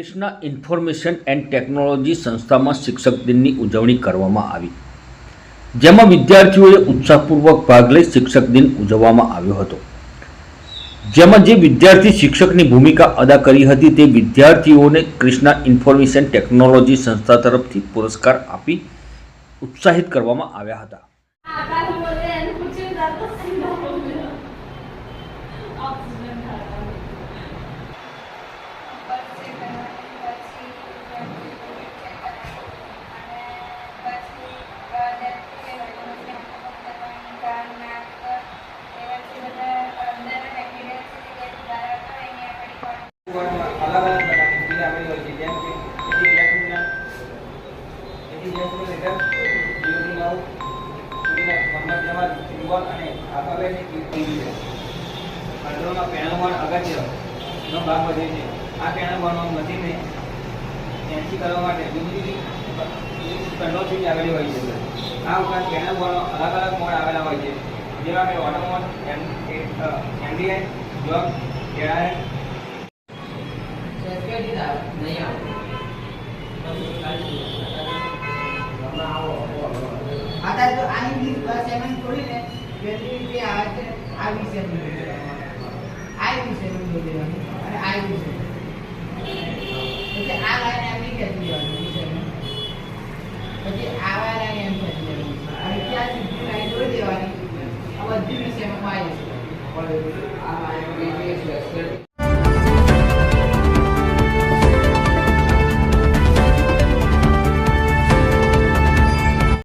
Krishna information and technology સંસ્થામાં શિક્ષક દિનની ઉજવણી કરવામાં આવી. જેમાં વિદ્યાર્થીઓએ ઉત્સાહપૂર્વક ભાગ લઈ શિક્ષક દિન ઉજવવામાં આવ્યો હતો. જેમાં જે વિદ્યાર્થી શિક્ષકની ભૂમિકા અદા કરી હતી તે વિદ્યાર્થીઓને કૃષ્ણા ઇન્ફોર્મેશન ટેકનોલોજી સંસ્થા તરફથી પુરસ્કાર આપી ઉત્સાહિત કરવામાં આવ્યા હતા. નંબર સિમ્બોલ અને આલ્ફાબેટની કીટ છે. કંટ્રોલમાં પેણવણ અગત્યનો ભાગ વધે છે. આ પેણવણમાં વન મશીનને કરવા માટે જુદી જુદી કંટ્રોલ આવેલી હોય છે. આ ઉપરાંત પેણવણો અલગ અલગ મોડ આવેલા હોય છે. જેવા કે auto mode MDN job AR તો આની બીજ બસ એમ ખોલીને જલ્દી રીતે આવે છે, આ વિષયનું આ વિષયનું જોઈ લેવાનું અને આ વિષય એટલે આ લાઈન એમની ખેંચી લેવાની વિષયને પછી આવા લાઈન એમ ખેંચી લેવાની અને ત્યાં સુધી લાઈન જોઈ દેવાની. આ બધી વિષયમાં આવી છે.